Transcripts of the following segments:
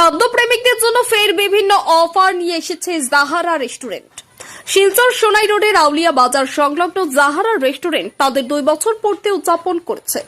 খাদ্যপ্রেমিকদের জন্য ফের বিভিন্ন অফার নিয়ে এসেছে জাহারা রেস্টুরেন্ট। শিলচর সোনাই রোডের আউলিয়া বাজার সংলগ্ন জাহারা রেস্টুরেন্ট তাদের দুই বছর পূর্তি উদযাপন করেছে।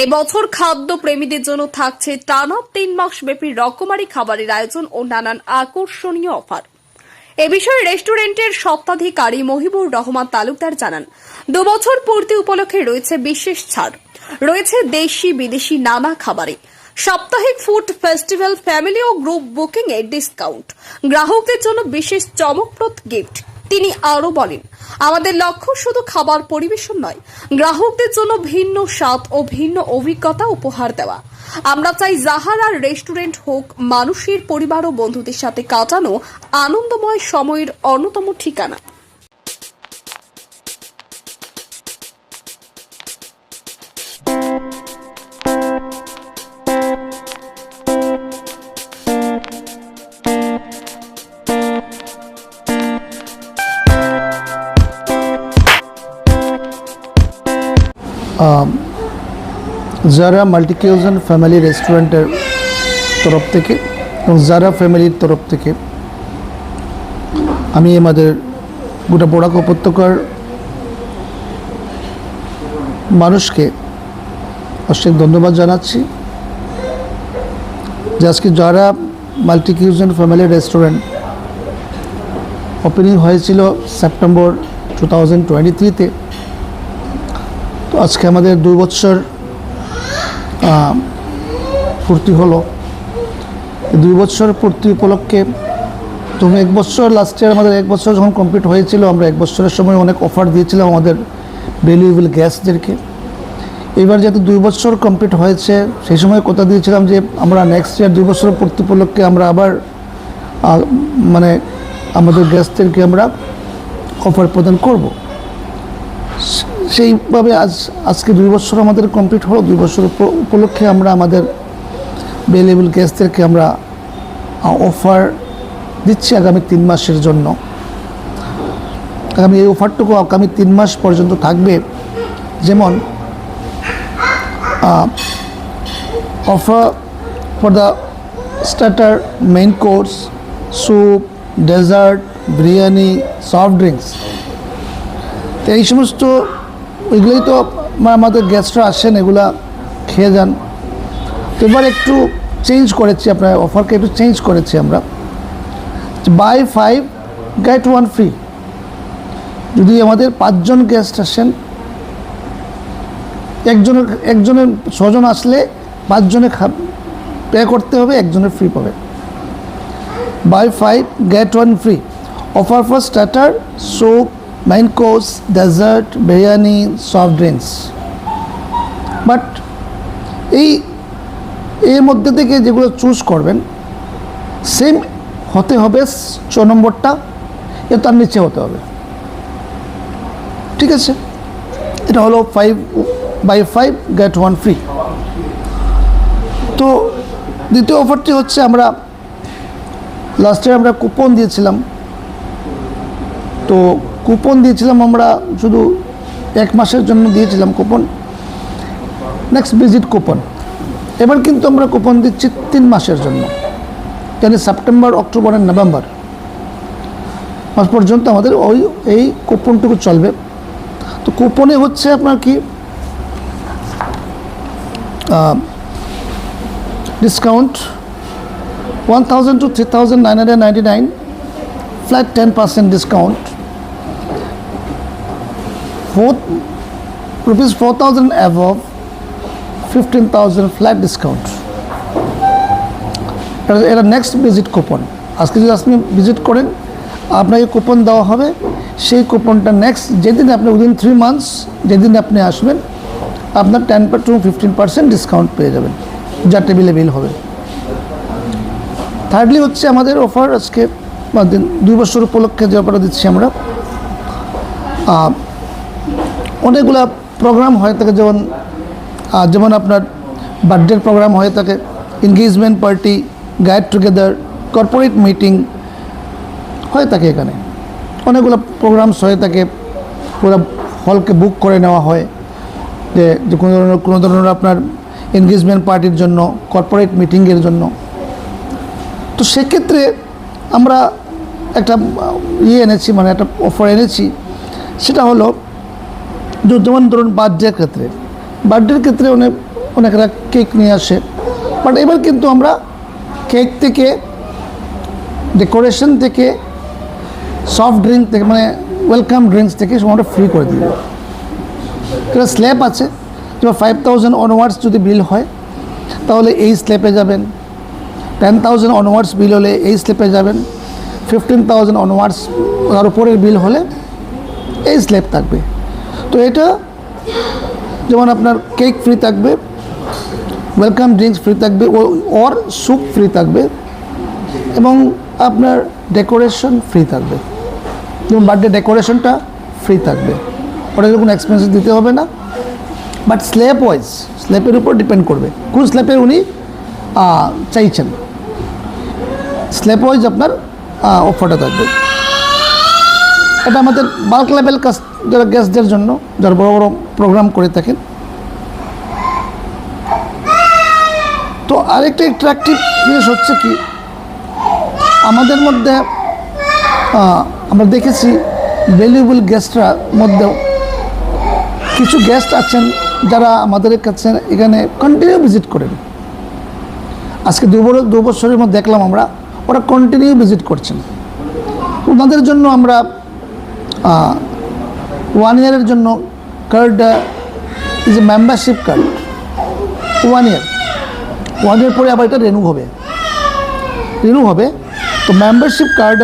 এই বছর খাদ্য প্রেমীদের জন্য থাকছে টানা তিন মাস ব্যাপী রকমারি খাবারের আয়োজন ও নানান আকর্ষণীয় অফার। এ বিষয়ে রেস্টুরেন্টের সত্ত্বাধিকারী মহিবুর রহমান তালুকদার জানান দুবছর পূর্তি উপলক্ষে রয়েছে বিশেষ ছাড়। রয়েছে দেশি বিদেশি নানা খাবারে। সাপ্তাহিক ফুড ফেস্টিভ্যাল ফ্যামিলি ও গ্রুপ বুকিং এর ডিসকাউন্ট। গ্রাহকদের জন্য বিশেষ চমকপ্রদ গিফট, তিনি আরও বলেন, আমাদের লক্ষ্য শুধু খাবার পরিবেশন নয়, গ্রাহকদের জন্য ভিন্ন স্বাদ ও ভিন্ন অভিজ্ঞতা উপহার দেওয়া। আমরা চাই জাহারার রেস্টুরেন্ট হোক, মানুষের পরিবার ও বন্ধুদের সাথে কাটানো আনন্দময় সময়ের অন্যতম ঠিকানা। যারা মাল্টিকিউজন ফ্যামিলি রেস্টুরেন্টের তরফ থেকে এবং যারা ফ্যামিলির তরফ থেকে আমি আমাদের গোটা বড়াক উপত্যকার মানুষকে অশেষ ধন্যবাদ জানাচ্ছি যে আজকে যারা মাল্টিকিউজন ফ্যামিলি রেস্টুরেন্ট ওপেনিং হয়েছিল সেপ্টেম্বর টু থাউজেন্ড টোয়েন্টি থ্রিতে। তো আজকে আমাদের দুই বছর পূর্তি হলো। দুই বছর পূর্তি উপলক্ষে তখন এক বছর লাস্ট ইয়ার আমাদের এক বছর যখন কমপ্লিট হয়েছিল, আমরা এক বছরের সময় অনেক অফার দিয়েছিলাম আমাদের ভ্যালুয়েবল গ্যাসদেরকে এবার যেহেতু দুই বছর কমপ্লিট হয়েছে, সেই সময় কথা দিয়েছিলাম যে আমরা নেক্সট ইয়ার দুই বছর পূর্তি উপলক্ষে আমরা আবার মানে আমাদের গ্যাসদেরকে আমরা অফার প্রদান করব। সেইভাবে আজ, আজকে দুই বছর আমাদের কমপ্লিট হলো। দুই বছর উপ- উপলক্ষে আমরা আমাদের বেলেবল গ্যাসদেরকে আমরা অফার দিচ্ছি আগামী তিন মাসের জন্য। আগামী এই অফারটুকু আগামী তিন মাস পর্যন্ত থাকবে। যেমন offer for the starter main course soup dessert biryani soft drinks এই সমস্ত ওইগুলোই তো আমা- আমাদের গেস্টরা আসেন, এগুলা খেয়ে যান। তো এবার একটু চেঞ্জ করেছি আপনার অফারকে একটু চেঞ্জ করেছি আমরা। Buy five get one free যদি আমাদের পাঁচজন গেস্ট আসেন, একজনের একজনের ছজন আসলে পাঁচজনে খা পে করতে হবে, একজনের ফ্রি পাবে। Buy five get one free offer for starter soup main course dessert biryani soft drinks but এই এর মধ্যে থেকে যেগুলো চুজ করবেন সেম হতে হবে ছ নম্বরটা এ তার নিচে হতে হবে। ঠিক আছে? এটা হলো five buy five get one free তো, দ্বিতীয় অফারটি হচ্ছে আমরা লাস্টে আমরা কুপন দিয়েছিলাম। তো কুপন দিয়েছিলাম আমরা শুধু এক মাসের জন্য দিয়েছিলাম কুপন। নেক্সট ভিজিট কুপন এবার কিন্তু আমরা কুপন দিচ্ছি তিন মাসের জন্য। মানে সেপ্টেম্বর অক্টোবর আর নভেম্বর মাস পর্যন্ত আমাদের ওই, এই কুপনটুকু চলবে। তো কুপনে হচ্ছে আপনার কি discount one thousand to three thousand nine hundred ninety nine flat ten percent discount four thousand above fifteen thousand flat discount এটা নেক্সট ভিজিট কুপন আজকে যদি আপনি ভিজিট করেন, আপনাকে কুপন দেওয়া হবে। সেই কুপনটা নেক্সট যেদিন আপনি উইদিন থ্রি মান্থস যেদিন আপনি আসবেন, আপনার ten to fifteen percent discount পেয়ে যাবেন, যা টেবিলে বিল হবে। থার্ডলি হচ্ছে আমাদের অফার আজকে দিন- দুই বছর উপলক্ষে যে অফারটা দিচ্ছি আমরা অনেকগুলা প্রোগ্রাম হয়ে থাকে যেমন যেমন আপনার বার্থডের প্রোগ্রাম হয়ে থাকে engagement party get together corporate meeting হয়ে থাকে এখানে। অনেকগুলো প্রোগ্রামস হয়ে থাকে পুরো হলকে বুক করে নেওয়া হয়। যে যে কোনো ধরনের কোনো ধরনের আপনার এনগেজমেন্ট পার্টির জন্য কর্পোরেট মিটিংয়ের জন্য। তো সেক্ষেত্রে আমরা একটা ইয়ে এনেছি মানে একটা অফার এনেছি, সেটা হলো যেমন ধরুন বার্থডের ক্ষেত্রে। বার্থডের ক্ষেত্রে অনেক অনেকরা কেক নিয়ে আসে। বাট এবার কিন্তু আমরা কেক থেকে, ডেকোরেশন থেকে, সফট ড্রিঙ্ক থেকে মানে ওয়েলকাম ড্রিঙ্কস থেকে আমরা ফ্রি করে দিব একটা স্ল্যাব আছে, যেমন ফাইভ থাউজেন্ড অনওয়ার্ডস যদি বিল হয়, তাহলে এই স্ল্যাপে যাবেন। টেন থাউজেন্ড অনওয়ার্ডস বিল হলে এই স্ল্যাপে যাবেন। ফিফটিন থাউজেন্ড অনওয়ার্ডস তার উপরের বিল হলে এই স্ল্যাব থাকবে। তো এটা যেমন আপনার কেক ফ্রি থাকবে ওয়েলকাম ড্রিঙ্কস ফ্রি থাকবে ওর স্যুপ ফ্রি থাকবে, এবং আপনার ডেকোরেশন ফ্রি থাকবে। যেমন বার্থডে ডেকোরেশনটা ফ্রি থাকবে। ওটা কোনো এক্সপেন্সিভ দিতে হবে না। বাট স্ল্যাব ওয়াইজ স্ল্যাপের উপর ডিপেন্ড করবে। কোন স্ল্যাপে উনি চাইছেন? স্ল্যাব ওয়াইজ আপনার অফারটা থাকবে। এটা আমাদের বাল্ক লেভেল কাজ, যারা গেস্টদের জন্য, যারা বড় বড় প্রোগ্রাম করে থাকেন। তো আরেকটা অ্যাট্রাকটিভ জিনিস হচ্ছে কি, আমাদের মধ্যে আমরা দেখেছি ভ্যালুয়েবল গেস্টরা মধ্যেও কিছু গেস্ট আছেন যারা আমাদের কাছে এখানে কন্টিনিউ ভিজিট করেন। আজকে দু দু বছরের মধ্যে দেখলাম আমরা, ওরা কন্টিনিউ ভিজিট করছেন। ওনাদের জন্য আমরা ওয়ান ইয়ারের জন্য card is a membership card one year one year পরে আবার এটা রেনু হবে। রিনিউ হবে। তো মেম্বারশিপ কার্ড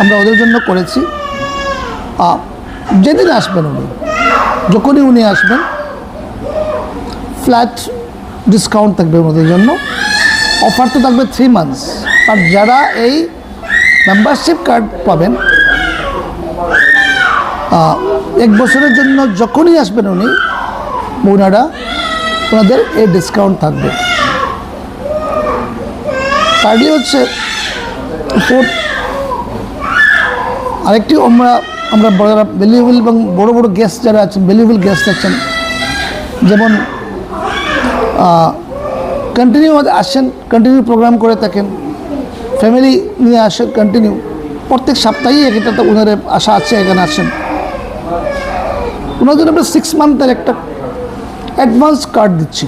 আমরা ওদের জন্য করেছি। যেদিন আসবেন উনি, যখনই উনি আসবেন ফ্ল্যাট ডিসকাউন্ট থাকবে ওনাদের জন্য। অফার তো থাকবে থ্রি মান্থস আর যারা এই মেম্বারশিপ কার্ড পাবেন এক বছরের জন্য যখনই আসবেন উনি, ওনারা ওনাদের এই ডিসকাউন্ট থাকবে। কার্ডই হচ্ছে আরেকটি আমরা আমরা বড় ভ্যালুয়েবল এবং বড় বড় গেস্ট যারা আছেন ভ্যালুয়েবল গেস্ট আছেন, যেমন কন্টিনিউ আসেন কন্টিনিউ প্রোগ্রাম করে থাকেন ফ্যামিলি নিয়ে আসেন কন্টিনিউ প্রত্যেক সপ্তাহেই একটা তো ওনাদের আশা আছে, এখানে আসেন। ওনাদের আমরা সিক্স মান্থের একটা অ্যাডভান্স কার্ড দিচ্ছি।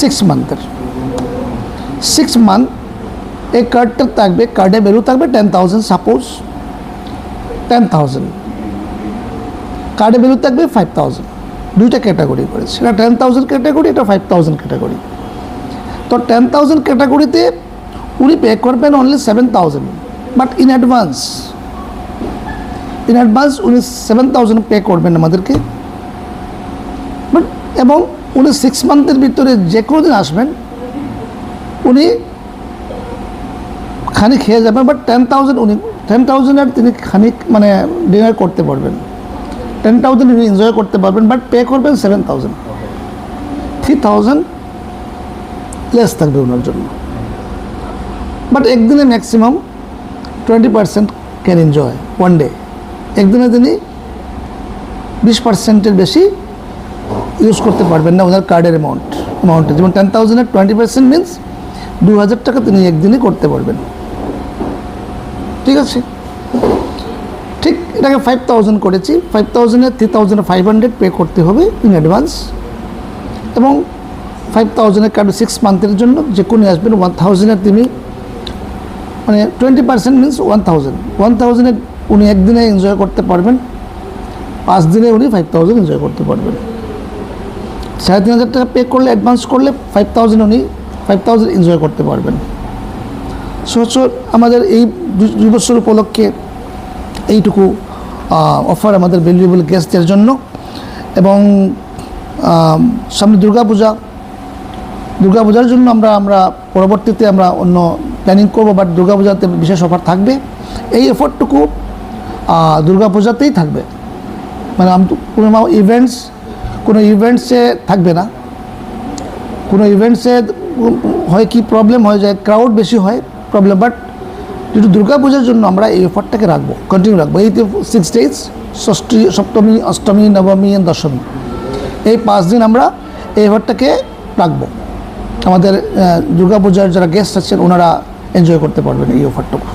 সিক্স মান্থের সিক্স মান্থ এই কার্ডটা থাকবে কার্ডে ভ্যালু থাকবে ten thousand suppose ten thousand কার্ডে ভ্যালু থাকবে ফাইভ থাউজেন্ড দুইটা ক্যাটাগরি করেছে। সেটা টেন থাউজেন্ড ক্যাটাগরি এটা ফাইভ থাউজেন্ড ক্যাটাগরি তো টেন থাউজেন্ড ক্যাটাগরিতে উনি পে করবেন only seven thousand but in advance in advance উনি সেভেন থাউজেন্ড পে করবেন আমাদেরকে। এবং উনি সিক্স মান্থের ভিতরে যে কোনো দিন আসবেন, উনি খানিক খেয়ে যাবেন বাট টেন থাউজেন্ড উনি টেন থাউজেন্ডের তিনি খানিক মানে ডিনার করতে পারবেন। টেন থাউজেন্ড উনি এনজয় করতে পারবেন বাট পে করবেন seven thousand three thousand less থাকবে ওনার জন্য। বাট একদিনে maximum twenty percent can enjoy one day একদিনে তিনি বিশ পার্সেন্টের বেশি ইউজ করতে পারবেন না ওনার কার্ডের অ্যামাউন্ট অ্যামাউন্টে যেমন টেন থাউজেন্ডের টোয়েন্টি পার্সেন্ট মিনস দু হাজার টাকা তিনি একদিনে করতে পারবেন। ঠিক আছে? ঠিক, এটাকে ফাইভ থাউজেন্ড করেছি। Five থাউজেন্ডে three thousand five hundred pay করতে হবে ইন অ্যাডভান্স এবং ফাইভ থাউজেন্ডের কার্ড সিক্স মান্থের জন্য যে কোনো আসবেন ওয়ান থাউজেন্ডের তিনি মানে twenty percent means one thousand one থাউজেন্ডে উনি একদিনে এনজয় করতে পারবেন, পাঁচ দিনে উনি ফাইভ থাউজেন্ড এনজয় করতে পারবেন। সাড়ে তিন হাজার টাকা পে করলে অ্যাডভান্স করলে ফাইভ থাউজেন্ড উনি ফাইভ থাউজেন্ড এনজয় করতে পারবেন। সচর আমাদের এই দুই বছর উপলক্ষে এইটুকু অফার আমাদের ভ্যালুয়েবল গেস্টদের জন্য এবং সামনে দুর্গাপূজা। দুর্গাপূজার জন্য আমরা আমরা পরবর্তীতে আমরা অন্য প্ল্যানিং করব বাট দুর্গাপূজাতে বিশেষ অফার থাকবে। এই অফারটুকু দুর্গাপূজাতেই থাকবে। মানে আম কোনো ইভেন্টস কোনো ইভেন্টসে থাকবে না। কোনো ইভেন্টসে হয় কি প্রবলেম হয়ে যায় ক্রাউড বেশি হয় প্রবলেম বাট কিন্তু দুর্গা পূজার জন্য আমরা এই অফারটাকে রাখব কন্টিনিউ রাখব। এই সিক্স ডেজ ষষ্ঠী, সপ্তমী, অষ্টমী, নবমী, দশমী, এই পাঁচ দিন আমরা এই অফারটাকে রাখব। আমাদের দুর্গাপূজার যারা গেস্ট আছেন ওনারা এনজয় করতে পারবেন এই অফারটুকু